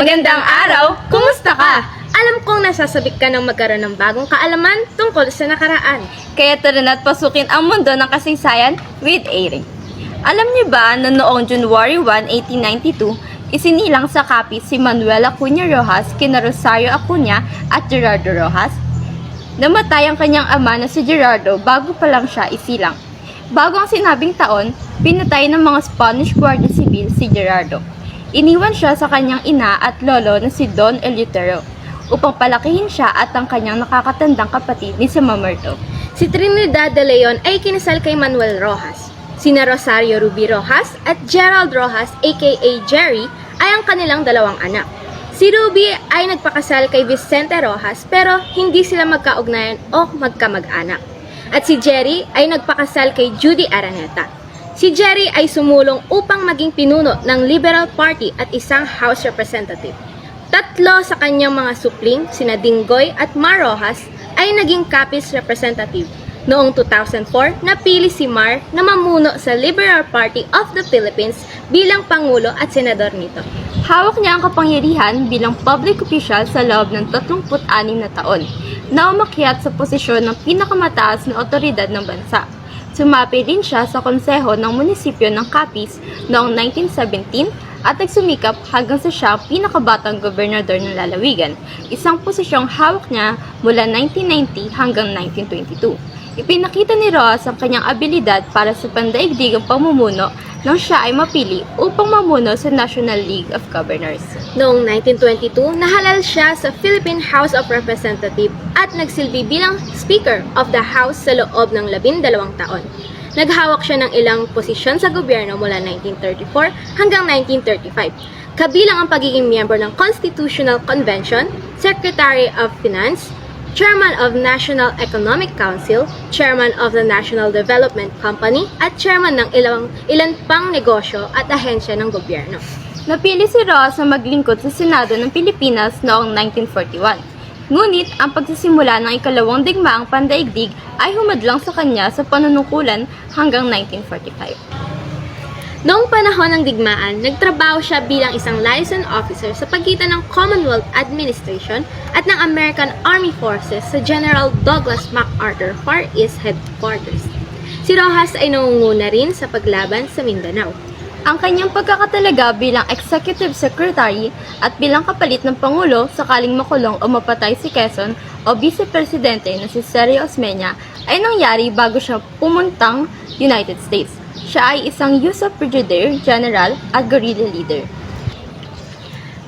Magandang araw! Kumusta ka? Alam kong nasasabik ka ng magkaroon ng bagong kaalaman tungkol sa nakaraan. Kaya tara na't pasukin ang mundo ng kasaysayan with Airing. Alam niyo ba na noong January 1, 1892, isinilang sa kapis si Manuel Acuña Rojas kina Rosario Acuña at Gerardo Rojas? Namatay ang kanyang ama na si Gerardo bago pa lang siya isilang. Bago ang sinabing taon, pinatay ng mga Spanish Guardia Civil si Gerardo. Iniwan siya sa kanyang ina at lolo na si Don Eleuterio upang palakihin siya at ang kanyang nakakatandang kapatid ni si Mamerto. Si Trinidad de Leon ay kinasal kay Manuel Rojas. Sina Rosario Ruby Rojas at Gerald Rojas aka Jerry ay ang kanilang dalawang anak. Si Ruby ay nagpakasal kay Vicente Rojas pero hindi sila magkaugnayan o magkamag-anak. At si Jerry ay nagpakasal kay Judy Araneta. Si Jerry ay sumulong upang maging pinuno ng Liberal Party at isang House Representative. Tatlo sa kanyang mga supling, sina Dingoy at Mar Rojas, ay naging Capiz Representative. Noong 2004, napili si Mar na mamuno sa Liberal Party of the Philippines bilang Pangulo at Senador nito. Hawak niya ang kapangyarihan bilang public official sa loob ng 36 na taon na umakyat sa posisyon ng pinakamataas na otoridad ng bansa. Sumapi din siya sa konseho ng munisipyo ng Capiz noong 1917 at nagsumikap hanggang sa siya ang pinakabatang gobernador ng lalawigan, isang posisyong hawak niya mula 1990 hanggang 1922. Ipinakita ni Rojas ang kanyang abilidad para sa pandaigdigang pamumuno nang siya ay mapili upang mamuno sa National League of Governors. Noong 1922, nahalal siya sa Philippine House of Representatives at nagsilbi bilang Speaker of the House sa loob ng labindalawang taon. Naghawak siya ng ilang posisyon sa gobyerno mula 1934 hanggang 1935. Kabilang ang pagiging miyembro ng Constitutional Convention, Secretary of Finance, Chairman of National Economic Council, Chairman of the National Development Company, at Chairman ng ilang, ilan pang negosyo at ahensya ng gobyerno. Napili si Rojas na maglingkod sa Senado ng Pilipinas noong 1941. Ngunit ang pagsisimula ng ikalawang digmaang pandaigdig ay humadlang sa kanya sa panunungkulan hanggang 1945. Noong panahon ng digmaan, nagtrabaho siya bilang isang liaison officer sa pagitan ng Commonwealth Administration at ng American Army Forces sa General Douglas MacArthur Far East Headquarters. Si Rojas ay nangunguna rin sa paglaban sa Mindanao. Ang kanyang pagkakatalaga bilang Executive Secretary at bilang kapalit ng Pangulo sakaling makulong o mapatay si Quezon o Vice Presidente na si Sergio Osmeña ay nangyari bago siya pumuntang United States. Siya ay isang Yusuf Brigadier General at guerrilla leader.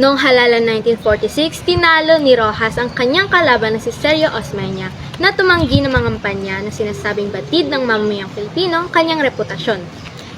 Noong halalan 1946, tinalo ni Rojas ang kanyang kalaban na si Sergio Osmeña na tumanggi ng mga kampanya na sinasabing batid ng mamamayang Pilipino ang kanyang reputasyon.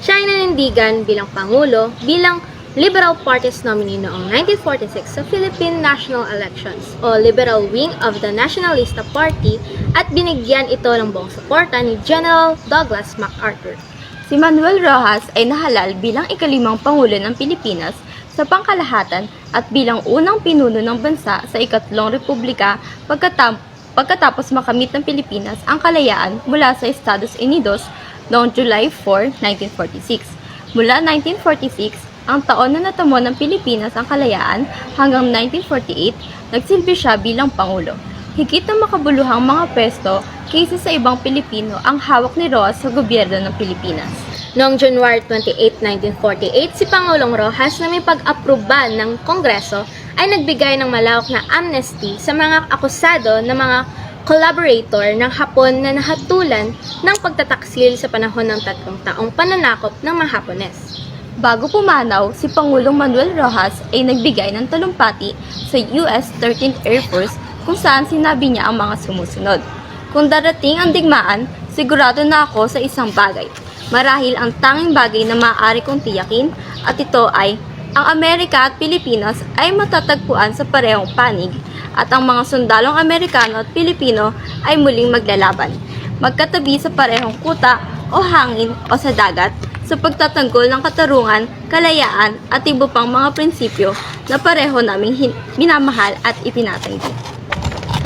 Siya ay nanindigan bilang Pangulo bilang Liberal Party's nominee noong 1946 sa Philippine National Elections o Liberal Wing of the Nationalista Party at binigyan ito ng buong suporta ni General Douglas MacArthur. Si Manuel Rojas ay nahalal bilang ikalimang Pangulo ng Pilipinas sa pangkalahatan at bilang unang pinuno ng bansa sa ikatlong republika pagkatap- pagkatapos makamit ng Pilipinas ang kalayaan mula sa Estados Unidos noong July 4, 1946. Mula 1946, ang taon na natamo ng Pilipinas ang kalayaan hanggang 1948, nagsilbi siya bilang Pangulo. Higit na makabuluhang mga pesto kaysa sa ibang Pilipino ang hawak ni Rojas sa gobyerno ng Pilipinas. Noong January 28, 1948, si Pangulong Rojas na may pag-aproba ng Kongreso ay nagbigay ng malawak na amnesty sa mga akusado na mga collaborator ng Hapon na nahatulan ng pagtataksil sa panahon ng tatlong taong pananakop ng mga Hapones. Bago pumanaw, si Pangulong Manuel Rojas ay nagbigay ng talumpati sa US 13th Air Force kung saan sinabi niya ang mga sumusunod. Kung darating ang digmaan, sigurado na ako sa isang bagay. Marahil ang tanging bagay na maaari kong tiyakin at ito ay ang Amerika at Pilipinas ay matatagpuan sa parehong panig at ang mga sundalong Amerikano at Pilipino ay muling maglalaban. Magkatabi sa parehong kuta o hangin o sa dagat sa pagtatanggol ng katarungan, kalayaan at iba pang mga prinsipyo na pareho naming minamahal at itinatanggi.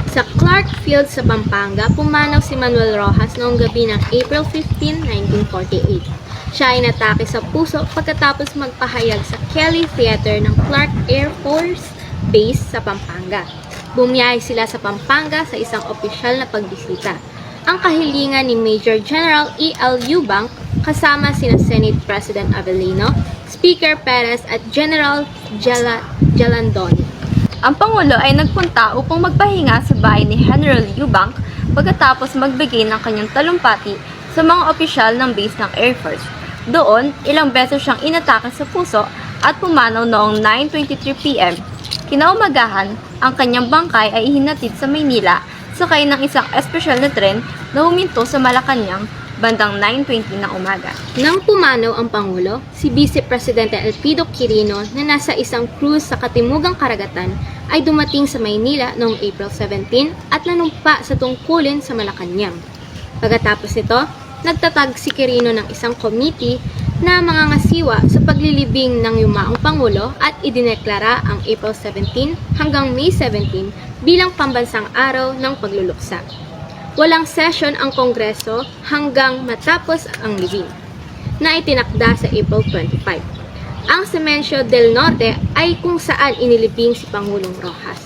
Sa Clark Field sa Pampanga, pumanaw si Manuel Rojas noong gabi ng April 15, 1948. Siya ay natake sa puso pagkatapos magpahayag sa Kelly Theater ng Clark Air Force base sa Pampanga. Bumiyahe sila sa Pampanga sa isang opisyal na pagbisita. Ang kahilingan ni Major General E.L. Eubank kasama sina Senate President Avellino, Speaker Perez at General Jala, Jalandoni. Ang Pangulo ay nagpunta upang magpahinga sa bahay ni General Eubank pagkatapos magbigay ng kanyang talumpati sa mga opisyal ng base ng Air Force. Doon, ilang beses siyang inatake sa puso at pumanaw noong 9.23pm. Kinaumagahan, ang kanyang bangkay ay hinatid sa Maynila sakay ng isang espesyal na tren na huminto sa Malacanang bandang 9.20 ng umaga. Nang pumanaw ang Pangulo, si Vice Presidente Elpido Quirino na nasa isang cruise sa Katimugang Karagatan ay dumating sa Maynila noong April 17 at nanumpa sa tungkulin sa Malacanang. Pagkatapos nito, nagtatag si Quirino ng isang committee na mga ngasiwa sa paglilibing ng yumaong Pangulo at idineklara ang April 17 hanggang May 17 bilang pambansang araw ng pagluluksa. Walang session ang Kongreso hanggang matapos ang libing, na itinakda sa April 25. Ang Semencio del Norte ay kung saan inilibing si Pangulong Rojas.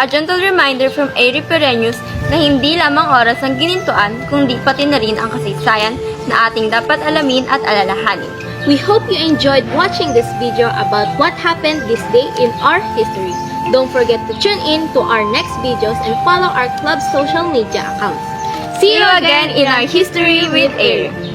A gentle reminder from Ari Pereños na hindi lamang oras ang ginintuan, kundi pati na rin ang kasaysayan na ating dapat alamin at alalahanin. We hope you enjoyed watching this video about what happened this day in our history. Don't forget to tune in to our next videos and follow our club's social media accounts. See you again in our History with Air.